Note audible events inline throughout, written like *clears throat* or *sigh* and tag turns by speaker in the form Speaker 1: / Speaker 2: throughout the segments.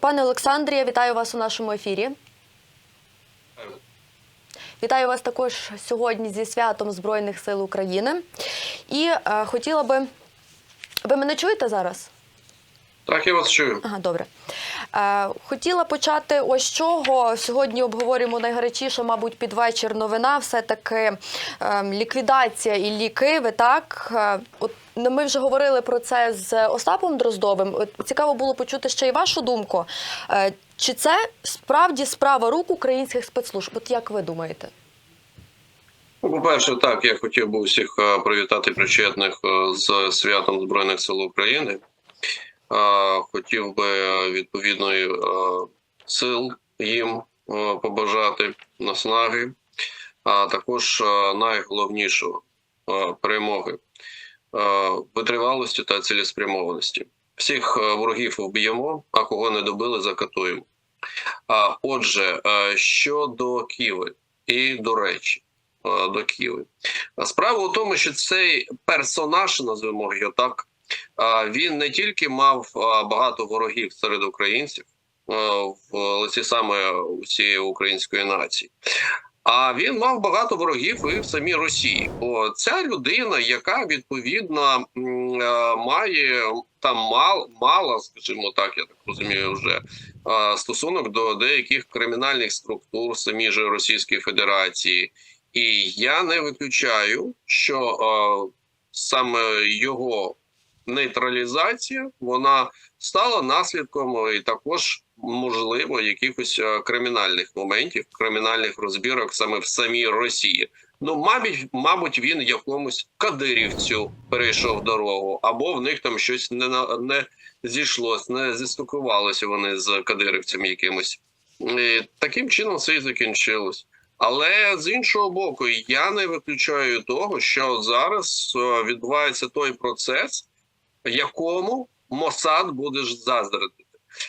Speaker 1: Пане Олександрі, я вітаю вас у нашому ефірі. Вітаю вас також сьогодні зі святом Збройних сил України. І е, хотіла би. Ви мене чуєте зараз?
Speaker 2: Так, я вас чую.
Speaker 1: Ага, добре. Е, хотіла почати ось чого. Сьогодні обговорюємо найгарячіше, мабуть, під вечір новина. Все-таки е, ліквідація Іллі Киви, так? Е, от, ну, ми вже говорили про це з Остапом Дроздовим. Цікаво було почути ще й вашу думку. Е, чи це справді справа рук українських спецслужб? От як ви думаєте?
Speaker 2: Ну, По-перше, так, я хотів би усіх привітати причетних з святом Збройних сил України. Хотів би відповідної сил їм побажати наснаги, а також найголовнішого перемоги, витривалості та цілеспрямованості. Всіх ворогів вб'ємо, а кого не добили, закатуємо. А отже, щодо Києва, і до речі, до Києва. Справа у тому, що цей персонаж, назвемо його так, він не тільки мав багато ворогів серед українців в лиці саме усієї української нації. А він мав багато ворогів і в самій Росії. Бо ця людина, яка відповідно е, має там мал, мало, скажімо так, я так розумію, вже стосунок до деяких кримінальних структур самій же Російської Федерації, і я не виключаю, що саме його нейтралізація вона стала наслідком і також можливо якихось е, кримінальних моментів, кримінальних розбірок саме в самій Росії. Ну, мабуть, мабуть, він якомусь кадирівцю перейшов дорогу, або в них там щось не на- не зійшлось, не зістукувалося вони з кадирівцями якимось. І таким чином все і закінчилось. Але з іншого боку, я не виключаю того, що зараз е, відбувається той процес, якому Мосад буде заздрити.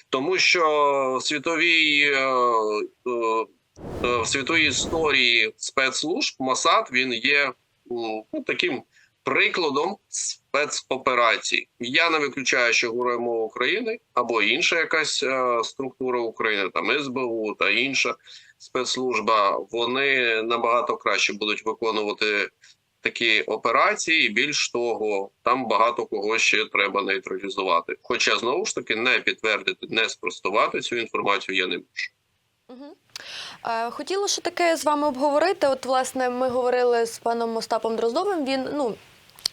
Speaker 2: Тому що в світовій е, е, е, в світовій історії спецслужб Мосад він є ну, таким прикладом спецоперацій. Я не виключаю, що мова України або інша якась структура України, там СБУ та інша спецслужба. Вони набагато краще будуть виконувати такі операції. Більш того, там багато кого ще треба нейтралізувати. Хоча знову ж таки не підтвердити, не спростувати цю інформацію я не можу.
Speaker 1: Угу. Е, хотіла ще таке з вами обговорити. От, власне, ми говорили з паном Остапом Дроздовим. Він ну.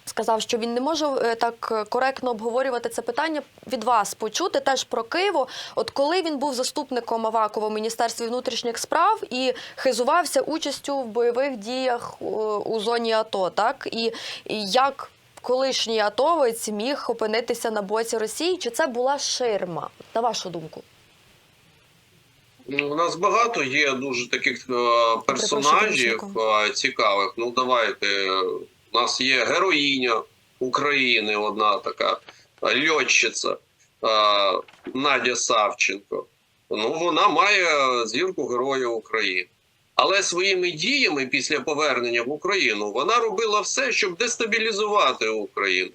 Speaker 1: Сказав, що він не може е, так коректно обговорювати це питання від вас почути теж про Києво. От коли він був заступником Авакова в міністерстві внутрішніх справ і хизувався участю в бойових діях е, у зоні АТО, так і, і як колишній атовець міг опинитися на боці Росії? Чи це була ширма? На вашу думку?
Speaker 2: Ну, У нас багато є дуже таких е, персонажів е, цікавих. Ну давайте. У нас є героїня України, одна така е, льотчиця е, Надя Савченко. Ну, вона має зірку Героя України. Але своїми діями після повернення в Україну вона робила все, щоб дестабілізувати Україну.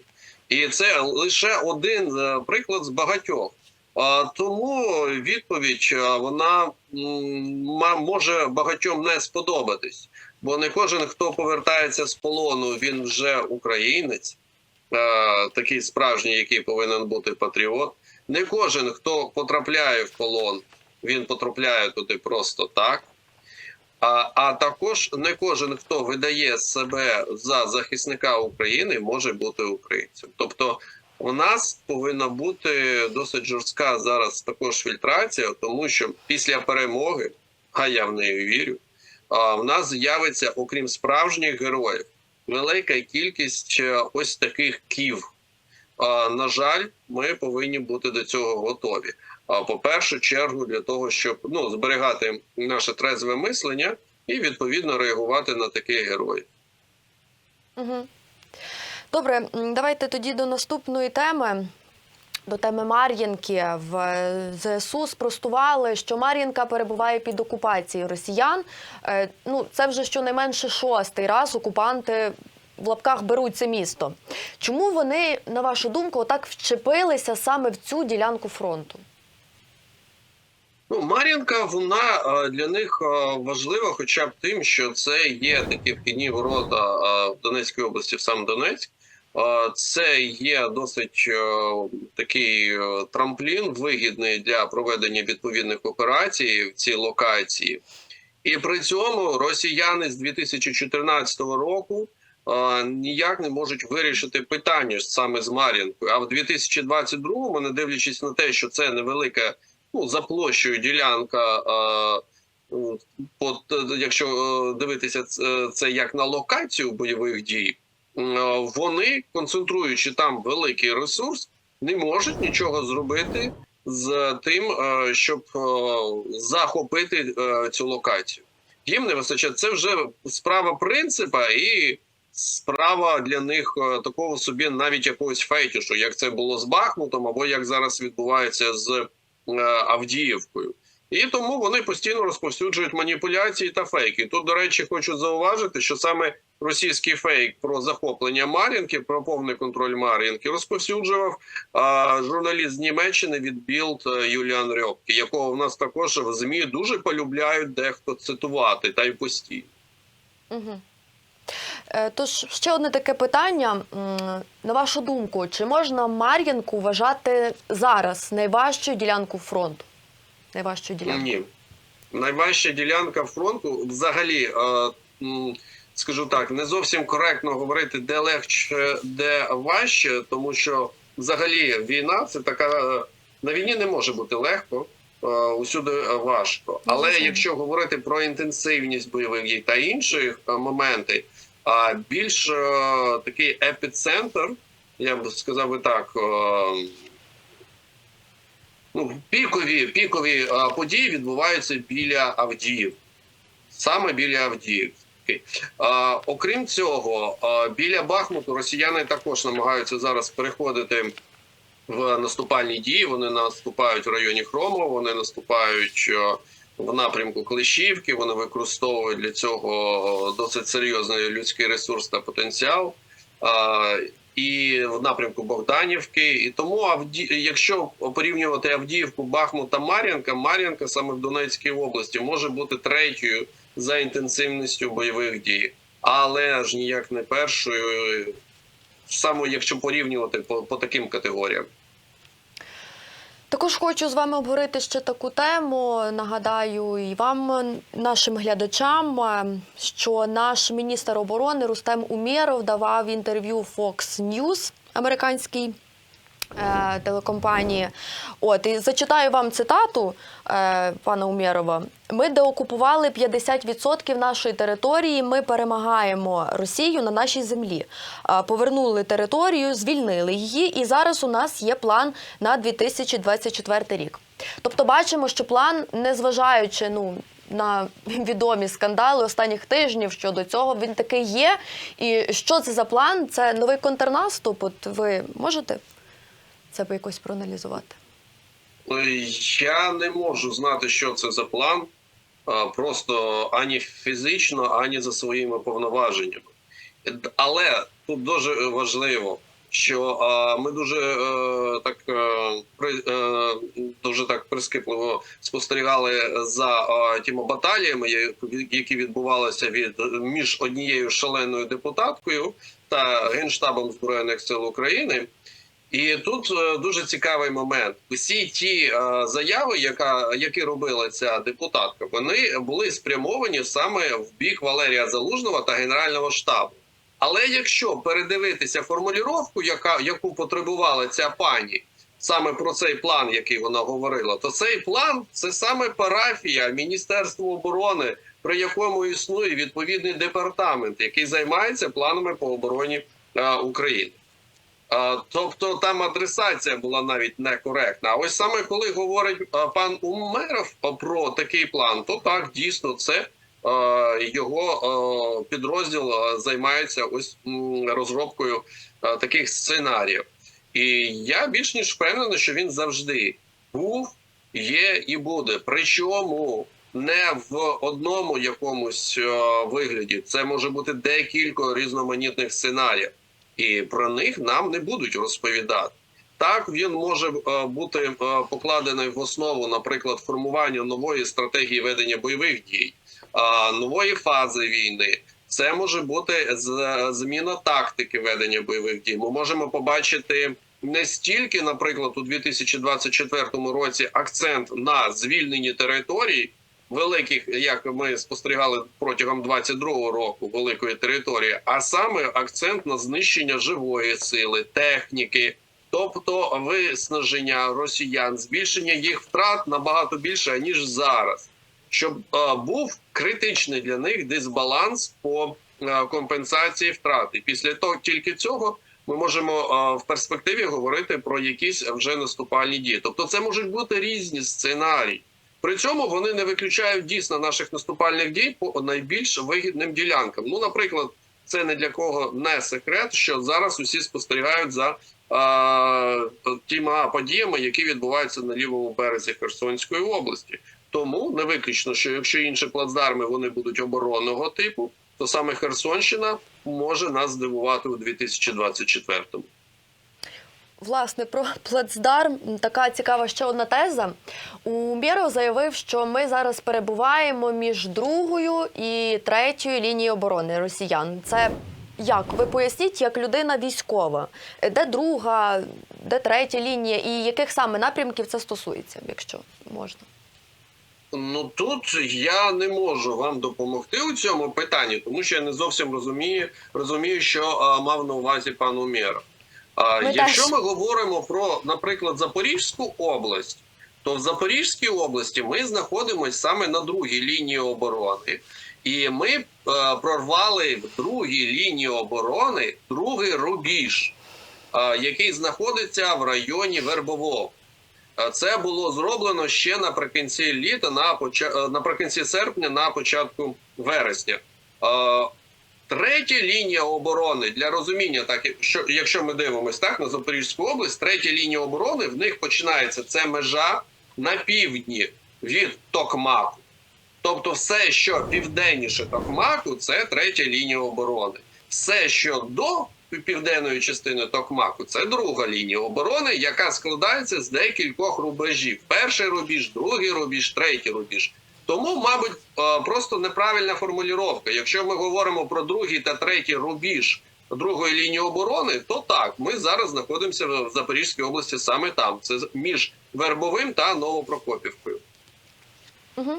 Speaker 2: І це лише один е, приклад з багатьох. А, Тому відповідь вона може багатьом не сподобатись, бо не кожен, хто повертається з полону, він вже українець, е, такий справжній, який повинен бути патріот. Не кожен, хто потрапляє в полон, він потрапляє туди просто так. А, а також не кожен, хто видає себе за захисника України, може бути українцем. Тобто у нас повинна бути досить жорстка зараз також фільтрація, тому що після перемоги, а я в неї вірю, в нас з'явиться, окрім справжніх героїв, велика кількість е, ось таких ків. На жаль, ми повинні бути до цього готові. А по першу чергу, для того, щоб ну зберігати наше трезве мислення і відповідно реагувати на таких героїв.
Speaker 1: Угу. Добре, давайте тоді до наступної теми. До теми Мар'їнки в ЗСУ спростували, що Мар'їнка перебуває під окупацією росіян. Е, Ну, це вже щонайменше шостий раз окупанти в лапках беруть це місто. Чому вони, на вашу думку, отак вчепилися саме в цю ділянку фронту?
Speaker 2: Ну, Мар'їнка, вона е, для них е, важлива, хоча б тим, що це є такі вхідні ворота е, в Донецькій області, в сам Донецьк. Це є досить е, такий е, трамплін, вигідний для проведення відповідних операцій в цій локації. І при цьому росіяни з 2014 року ніяк не можуть вирішити питання саме з Мар'їнкою. А в 2022-му, не дивлячись на те, що це невелика ну, за площею ділянка. е, ну, якщо е, дивитися це, як на локацію бойових дій, вони, концентруючи там великий ресурс, не можуть нічого зробити з тим, е, щоб е, захопити е, цю локацію. Їм не вистачає. Це вже справа принципа і справа для них е, такого собі навіть якогось фетішу, як це було з Бахмутом, або як зараз відбувається з е, Авдіївкою. І тому вони постійно розповсюджують маніпуляції та фейки. Тут, до речі, хочу зауважити, що саме російський фейк про захоплення Мар'їнки, про повний контроль Мар'їнки, розповсюджував а, журналіст з Німеччини від Білд е, Юліан Рьопке, якого в нас також в ЗМІ дуже полюбляють дехто цитувати, та й постійно.
Speaker 1: Угу. Тож ще одне таке питання. На вашу думку, чи можна Мар'їнку вважати зараз найважчою ділянкою фронту? Найважчою ділянкою?
Speaker 2: Ні. Найважча ділянка фронту взагалі, е, скажу так, не зовсім коректно говорити, де легше, де важче, тому що взагалі війна це така. е, На війні не може бути легко, е, усюди важко. Але
Speaker 1: звичайно.
Speaker 2: якщо говорити про інтенсивність бойових дій та інші моменти, а більш такий епіцентр, я б сказав би так. Ну, пікові, пікові події відбуваються біля Авдіїв, саме біля Авдіївки. А, окрім цього, біля Бахмуту росіяни також намагаються зараз переходити в наступальні дії. Вони наступають в районі Хромова, вони наступають в напрямку Клещівки. Вони використовують для цього досить серйозний людський ресурс та потенціал. І в напрямку Богданівки. І тому Авді... якщо порівнювати Авдіївку, Бахмут та Мар'янка, Мар'янка саме в Донецькій області може бути третьою за інтенсивністю бойових дій, але ж ніяк не першою, саме якщо порівнювати по, по таким категоріям.
Speaker 1: Також хочу з вами обговорити ще таку тему. Нагадаю і вам, нашим глядачам, е, що наш міністр оборони Рустем Умєров давав інтерв'ю Fox News американській е, телекомпанії. От і зачитаю вам цитату е, пана Умєрова. Ми деокупували 50% нашої території. Ми перемагаємо Росію на нашій землі. Е, Повернули територію, звільнили її, і зараз у нас є план на 2024 рік. Тобто, бачимо, що план, незважаючи ну. На відомі скандали останніх тижнів щодо цього він таки є. І що це за план? Це новий контрнаступ. От ви можете це би якось проаналізувати?
Speaker 2: Я не можу знати, що це за план, просто ані фізично, ані за своїми повноваженнями. Але тут дуже важливо, що ми дуже е, так е, е, дуже так прискіпливо спостерігали за тими баталіями, які відбувалися від між однією шаленою депутаткою та генштабом збройних сил України. І тут е, дуже цікавий момент. Усі ті е, заяви, яка які робила ця депутатка, вони були спрямовані саме в бік Валерія Залужного та Генерального штабу. Але якщо передивитися формулювання, яка яку потребувала ця пані, саме про цей план, який вона говорила, то цей план це саме парафія Міністерства оборони, при якому існує відповідний департамент, який займається планами по обороні е, України. Тобто там адресація була навіть некоректна. А ось саме коли говорить пан Умеров про такий план, то так дійсно це його підрозділ займається ось розробкою таких сценаріїв. І я більш ніж впевнений, що він завжди був, є і буде. Причому не в одному якомусь вигляді. Це може бути декілька різноманітних сценаріїв і про них нам не будуть розповідати. Так, він може е, бути е, покладений в основу, наприклад, формування нової стратегії ведення бойових дій, е, нової фази війни. Це може бути зміна тактики ведення бойових дій. Ми можемо побачити не стільки, наприклад, у 2024 році акцент на звільненні територій великих, як ми спостерігали протягом 22 року, великої території, а саме акцент на знищення живої сили, техніки, тобто виснаження росіян, збільшення їх втрат набагато більше ніж зараз, щоб е, був критичний для них дисбаланс по е, компенсації втрат. І після того тільки цього. Ми можемо е, в перспективі говорити про якісь вже наступальні дії. Тобто, це можуть бути різні сценарії. При цьому вони не виключають дійсно наших наступальних дій по найбільш вигідним ділянкам. Ну, наприклад, це не для кого не секрет, що зараз усі спостерігають за е, тіма подіями, які відбуваються на лівому березі Херсонської області. Тому не виключно, що якщо інші плацдарми вони будуть оборонного типу, то саме Херсонщина може нас здивувати у 2024-му.
Speaker 1: Власне, про плацдарм така цікава ще одна теза. Умєров заявив, що ми зараз перебуваємо між другою і третьою лінією оборони росіян. Це як? Ви поясніть, як людина військова, де друга, де третя лінія, і яких саме напрямків це стосується, якщо можна.
Speaker 2: Ну тут я не можу вам допомогти у цьому питанні, тому що я не зовсім розумію, розумію, що а, мав на увазі пан Умєров.
Speaker 1: Ми
Speaker 2: якщо
Speaker 1: теж.
Speaker 2: ми говоримо про, наприклад, Запорізьку область, то в Запорізькій області ми знаходимося саме на другій лінії оборони, і ми е, прорвали в другій лінії оборони другий рубіж, е, який знаходиться в районі Вербового. Е, Це було зроблено ще наприкінці літа, на е, наприкінці серпня, на початку вересня. Третя лінія оборони для розуміння, так якщо, якщо ми дивимося так на Запорізьку область, третя лінія оборони в них починається це межа на півдні від Токмаку. Тобто, все, що південніше Токмаку, це третя лінія оборони. Все, що до південної частини Токмаку, це друга лінія оборони, яка складається з декількох рубежів: перший рубіж, другий рубіж, третій рубіж. Тому, мабуть, е, просто неправильна формулювання. Якщо ми говоримо про другий та третій рубіж другої лінії оборони, то так, ми зараз знаходимося в Запорізькій області саме там. Це між Вербовим та Новопрокопівкою.
Speaker 1: Угу.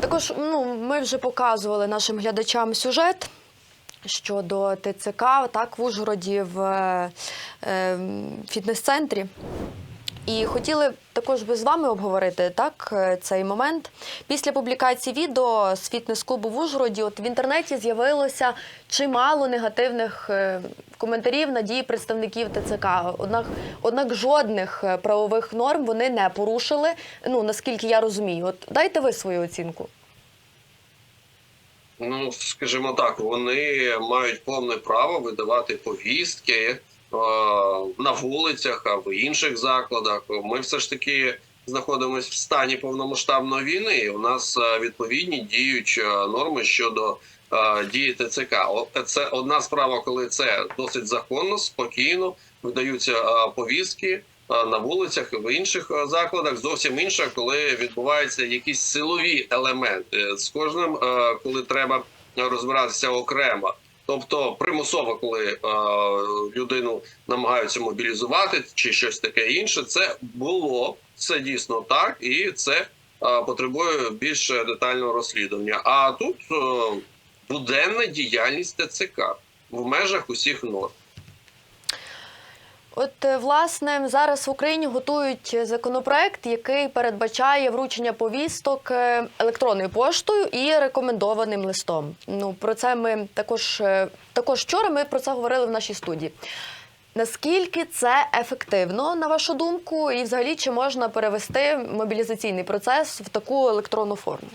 Speaker 1: Також ну, ми вже показували нашим глядачам сюжет щодо ТЦК, так, в Ужгороді в е, фітнес-центрі. І хотіли також би з вами обговорити так е, цей момент. Після публікації відео з фітнес-клубу в Ужгороді, от в інтернеті з'явилося чимало негативних е, коментарів на дії представників ТЦК. Однак, однак жодних е, правових норм вони не порушили. Ну наскільки я розумію, от дайте ви свою оцінку.
Speaker 2: Ну, скажімо так, вони мають повне право видавати повістки на вулицях а в інших закладах. Ми все ж таки знаходимося в стані повномасштабної війни. і У нас е, відповідні діють е, норми щодо е, дії ТЦК. Це одна справа, коли це досить законно, спокійно видаються е, повістки. е, На вулицях в інших е, закладах зовсім інша, коли відбуваються якісь силові елементи з кожним, е, коли треба розбиратися окремо. Тобто примусово, коли е, людину намагаються мобілізувати чи щось таке інше, це було це дійсно так, і це е, потребує більш детального розслідування. А тут е, буденна діяльність ТЦК в межах усіх норм.
Speaker 1: От е, власне зараз в Україні готують законопроект, який передбачає вручення повісток е, електронною поштою і рекомендованим листом. Ну про це ми також е, також вчора ми про це говорили в нашій студії. Наскільки це ефективно, на вашу думку, і взагалі чи можна перевести мобілізаційний процес в таку електронну форму?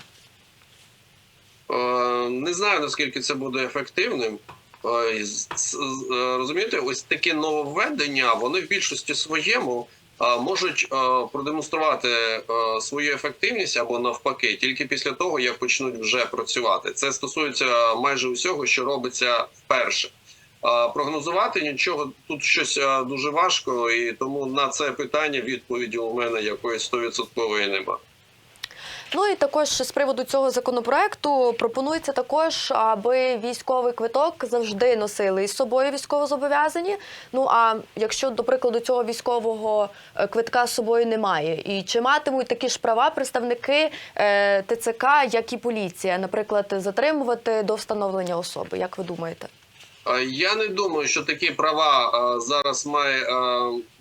Speaker 2: Не знаю наскільки це буде ефективним. Е, е, Розумієте, ось такі нововведення вони в більшості своєму е, можуть продемонструвати свою ефективність або навпаки, тільки після того, як почнуть вже працювати. Це стосується майже усього, що робиться вперше. Прогнозувати нічого тут щось дуже важко, і тому на це питання відповіді у мене якоїсь стовідсоткової немає.
Speaker 1: Ну і також з приводу цього законопроекту пропонується також, аби військовий квиток завжди носили із собою військовозобов'язані. Ну а якщо, до прикладу, цього військового е, квитка з собою немає, і чи матимуть такі ж права представники е, ТЦК, як і поліція, наприклад, затримувати до встановлення особи? Як ви думаєте?
Speaker 2: Я не думаю, що такі права зараз має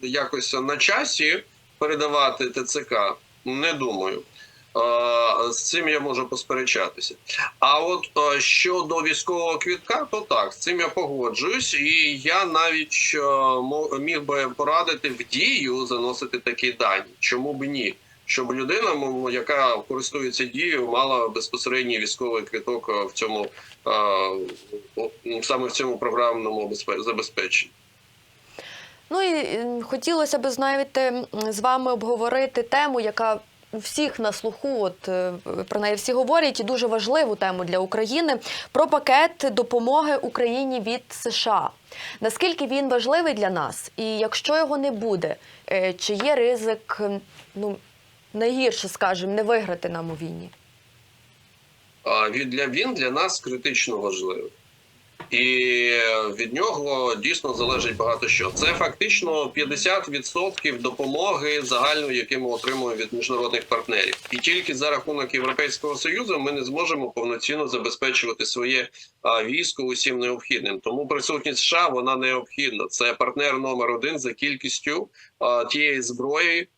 Speaker 2: якось на часі передавати ТЦК. Не думаю. А, З цим я можу посперечатися. А от щодо військового квітка, то так, з цим я погоджуюсь, і я навіть міг би порадити в дію заносити такі дані. Чому б ні? Щоб людина, яка користується дією, мала безпосередній військовий квіток в цьому ну, саме в цьому програмному забезпеченні.
Speaker 1: Ну і е, хотілося б знаєте, з вами обговорити тему, яка у всіх на слуху, от е, про неї всі говорять, і дуже важливу тему для України про пакет допомоги Україні від США. Наскільки він важливий для нас, і якщо його не буде, е, чи є ризик, ну найгірше скажемо, не виграти нам у війні?
Speaker 2: А від для він для нас критично важливий. І від нього дійсно залежить багато що. Це фактично 50% допомоги загальної, яку ми отримуємо від міжнародних партнерів. І тільки за рахунок Європейського союзу ми не зможемо повноцінно забезпечувати своє військо усім необхідним. Тому присутність США вона необхідна. Це партнер номер один за кількістю тієї зброї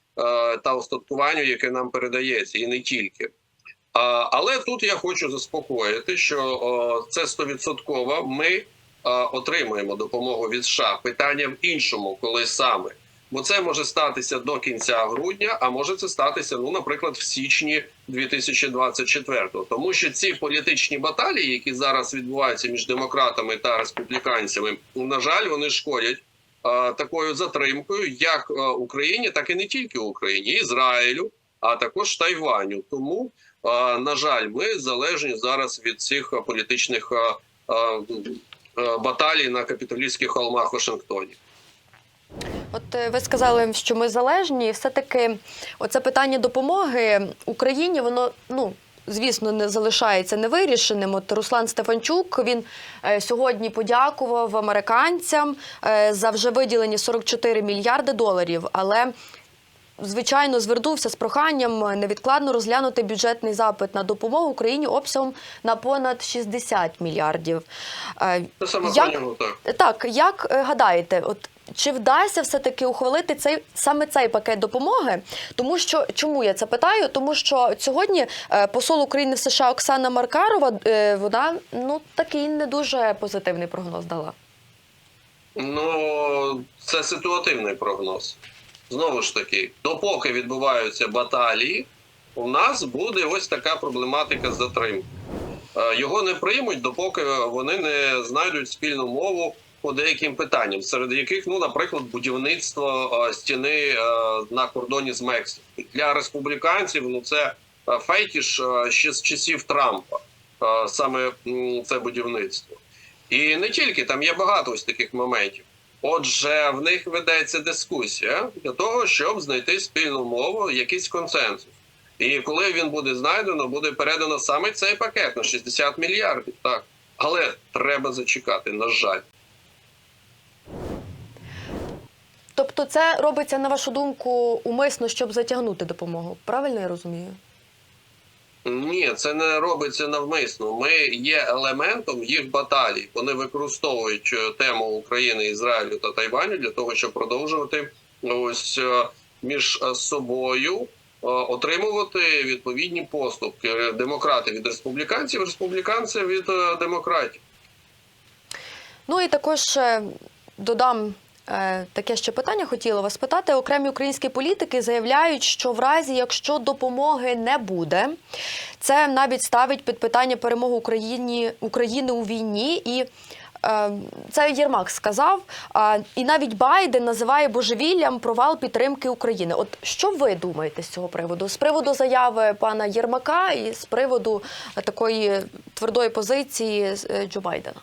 Speaker 2: та устаткування, яке нам передається, і не тільки. Але тут я хочу заспокоїти, що це стовідсотково. Ми отримуємо допомогу від США. Питання в іншому, коли саме. Бо це може статися до кінця грудня, а може це статися, ну, наприклад, в січні 2024-го. Тому що ці політичні баталії, які зараз відбуваються між демократами та республіканцями, на жаль, вони шкодять такою затримкою, як а, Україні, так і не тільки Україні, Ізраїлю, а також Тайваню. Тому на жаль, ми залежні зараз від цих політичних баталій на капітолійських холмах Вашингтоні.
Speaker 1: От е, ви сказали, що ми залежні, і все-таки оце питання допомоги Україні, воно ну. Звісно, не залишається невирішеним. От Руслан Стефанчук він е, сьогодні подякував американцям е, за вже виділені 44 мільярди доларів. Але звичайно звернувся з проханням невідкладно розглянути бюджетний запит на допомогу Україні обсягом на понад 60 мільярдів. Е,
Speaker 2: Це саме
Speaker 1: Як-
Speaker 2: нього так.
Speaker 1: так, як е, гадаєте, от чи вдасться все таки ухвалити цей саме цей пакет допомоги? Тому що чому я це питаю? Тому що сьогодні е, посол України в США Оксана Маркарова е, вона ну такий не дуже позитивний прогноз дала.
Speaker 2: Ну, це ситуативний прогноз. Знову ж таки, допоки відбуваються баталії, у нас буде ось така проблематика затримки. Е, Його не приймуть, допоки вони не знайдуть спільну мову по деяким питанням, серед яких, ну, наприклад, будівництво е, стіни е, на кордоні з Мексикою. Для республіканців ну, це фетіш е, ще з часів Трампа, саме це будівництво. І не тільки там є багато ось таких моментів. Отже, в них ведеться дискусія для того, щоб знайти спільну мову, якийсь консенсус. І коли він буде знайдено, буде передано саме цей пакет на 60 мільярдів. Так, але треба зачекати. На жаль,
Speaker 1: Тобто, це робиться на вашу думку умисно, щоб затягнути допомогу. Правильно я розумію?
Speaker 2: Ні, це не робиться навмисно. Ми є елементом їх баталій. Вони використовують е, тему України, Ізраїлю та Тайваню для того, щоб продовжувати ось е, між е, собою отримувати відповідні поступки. Демократи від республіканців, республіканці від демократів.
Speaker 1: Ну і також додам. Е, Таке ще питання хотіла вас питати. Окремі українські політики заявляють, що в разі, якщо допомоги не буде, це навіть ставить під питання перемогу Україні, України у війні. І е, це Єрмак сказав. І навіть Байден називає божевіллям провал підтримки України. От що ви думаєте з цього приводу? З приводу заяви пана Єрмака і з приводу такої твердої позиції е, Джо Байдена?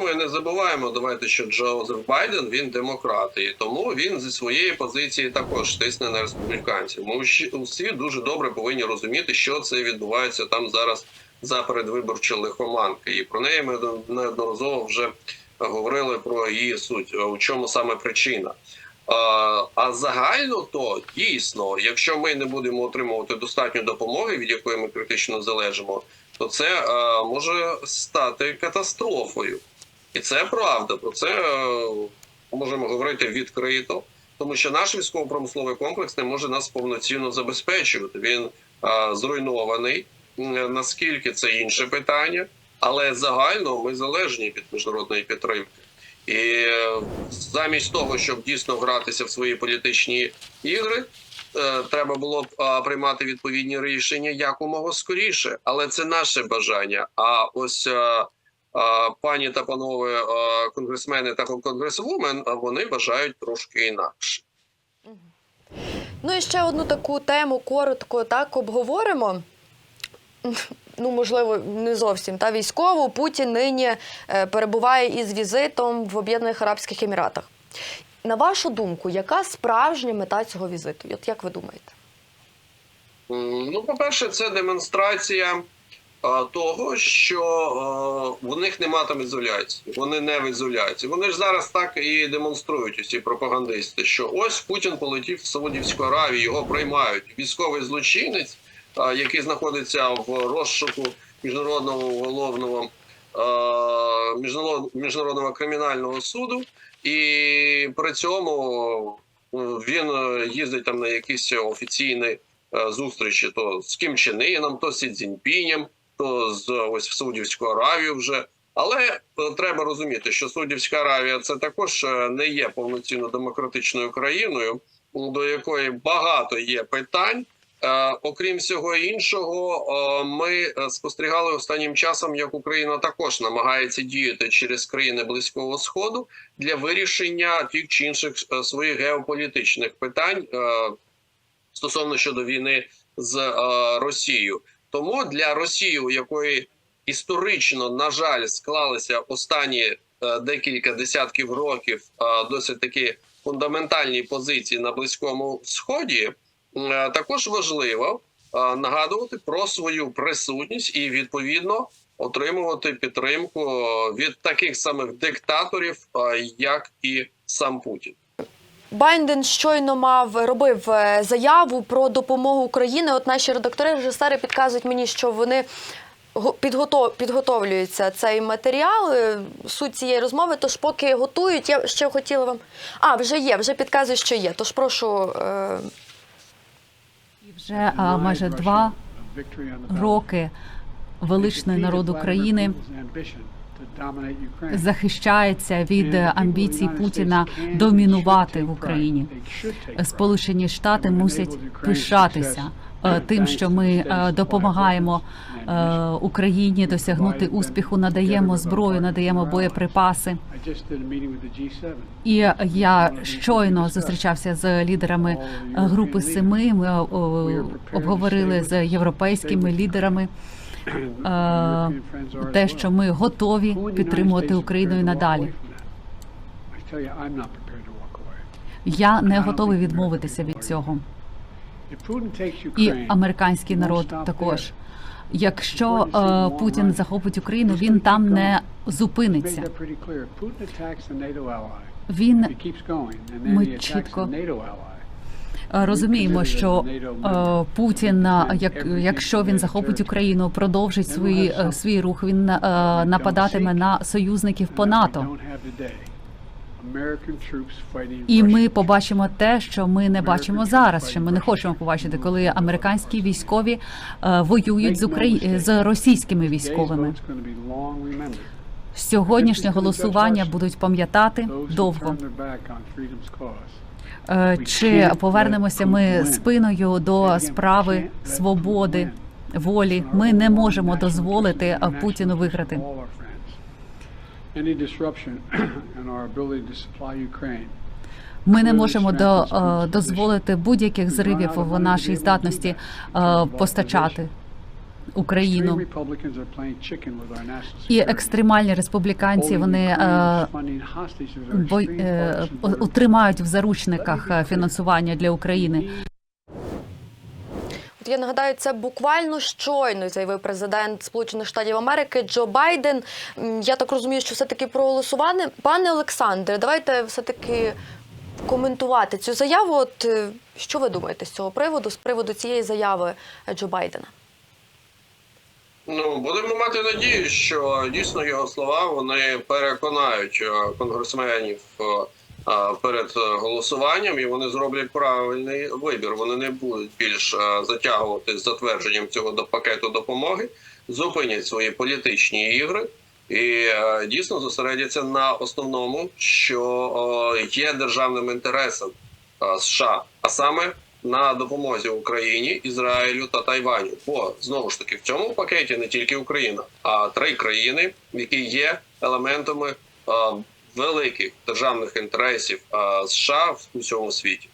Speaker 2: Ми не забуваємо, давайте, що Джозеф Байден він демократ, і тому він зі своєї позиції також тисне на республіканців. Ми всі- дуже добре повинні розуміти, що це відбувається там зараз за передвиборча лихоманка. І про неї ми неодноразово вже говорили про її суть. У чому саме причина? А, загально то дійсно, якщо ми не будемо отримувати достатньо допомоги, від якої ми критично залежимо, то це може стати катастрофою. І це правда. Про це е, можемо говорити відкрито, тому що наш військово-промисловий комплекс не може нас повноцінно забезпечувати. Він е, зруйнований. Наскільки це інше питання, але загально ми залежні від міжнародної підтримки. І е, замість того, щоб дійсно гратися в свої політичні ігри, е, треба було б приймати відповідні рішення якомога скоріше. Але це наше бажання. А ось пані та панове конгресмени та конгресвумен, вони бажають трошки інакше.
Speaker 1: Ну і ще одну таку тему коротко так обговоримо. Ну, можливо, не зовсім та військову. Путін нині е, перебуває із візитом в Об'єднаних Арабських Еміратах. На вашу думку, яка справжня мета цього візиту? От як ви думаєте?
Speaker 2: Ну, по-перше, це демонстрація того, що а, у них нема там ізоляції. Вони не в ізоляції. Вони ж зараз так і демонструють усі пропагандисти, що ось Путін полетів в Саудівську Аравію, його приймають. Військовий злочинець, який знаходиться в розшуку міжнародного уголовного міжнародного кримінального суду, і при цьому е, він е, їздить там на якісь офіційні е, зустрічі то з Кім Чен Іном, то з Сі Цзіньпінем, з ось в Саудівську Аравію вже. Але е, треба розуміти, що Саудівська Аравія це також е, не є повноцінно демократичною країною, до якої багато є питань. Е, Окрім всього іншого, е, ми е, спостерігали останнім часом, як Україна також намагається діяти через країни Близького Сходу для вирішення тих чи інших е, своїх геополітичних питань е, стосовно щодо війни з е, Росією. Тому для Росії, у якої історично, на жаль, склалися останні е, декілька десятків років е, досить такі фундаментальні позиції на Близькому Сході, е, також важливо нагадувати про свою присутність і відповідно отримувати підтримку від таких самих диктаторів, як і сам Путін.
Speaker 1: Байден щойно мав робив е, заяву про допомогу Україні. От наші редактори, режисери підказують мені, що вони го- підготов, підготовлюється цей матеріал, е, суть цієї розмови. Тож, поки готують, я ще хотіла вам. А, вже є, вже підказують, що є. Тож прошу. Е...
Speaker 3: Вже а, майже два роки величний народ України захищається від амбіцій Путіна домінувати в Україні. Сполучені Штати мусять пишатися е, тим, що ми е, допомагаємо е, Україні досягнути успіху, надаємо зброю, надаємо боєприпаси. І я щойно зустрічався з лідерами групи семи. Ми обговорили з європейськими лідерами те, що ми готові підтримувати Україну і надалі. Я не готовий відмовитися від цього. І американський народ також. Якщо е, Путін захопить Україну, він там не зупиниться. Він ми чітко розуміємо, що е, Путін, е, як якщо він захопить Україну, продовжить свої е, свій рух. Він е, нападатиме на союзників по НАТО. І ми побачимо те, що ми не бачимо зараз. Що ми не хочемо побачити, коли американські військові е, воюють з Украї... з російськими військовими. Сьогоднішнє голосування будуть пам'ятати довго. Е, Чи повернемося ми спиною до справи свободи, волі? Ми не можемо дозволити е, Путіну виграти. *clears throat* Ми не можемо до, е, дозволити будь-яких зривів в нашій здатності постачати Україну. І екстремальні республіканці вони е, бой, е, утримають в заручниках е, фінансування для України.
Speaker 1: Я нагадаю, це буквально щойно заявив президент Сполучених Штатів Америки Джо Байден. Я так розумію, що все таки проголосуване. Пане Олександре, давайте все таки коментувати цю заяву. От е, що ви думаєте з цього приводу, з приводу цієї заяви Джо Байдена?
Speaker 2: Ну, будемо мати надію, що дійсно його слова вони переконають е, конгресменів е, е, перед голосуванням, і вони зроблять правильний вибір. Вони не будуть більш затягувати з затвердженням цього до пакету допомоги, зупинять свої політичні ігри. І дійсно зосередяться на основному, що є державним інтересом США, а саме на допомозі Україні, Ізраїлю та Тайваню. Бо знову ж таки в цьому пакеті не тільки Україна, а три країни, які є елементами а, великих державних інтересів а, США в усьому світі.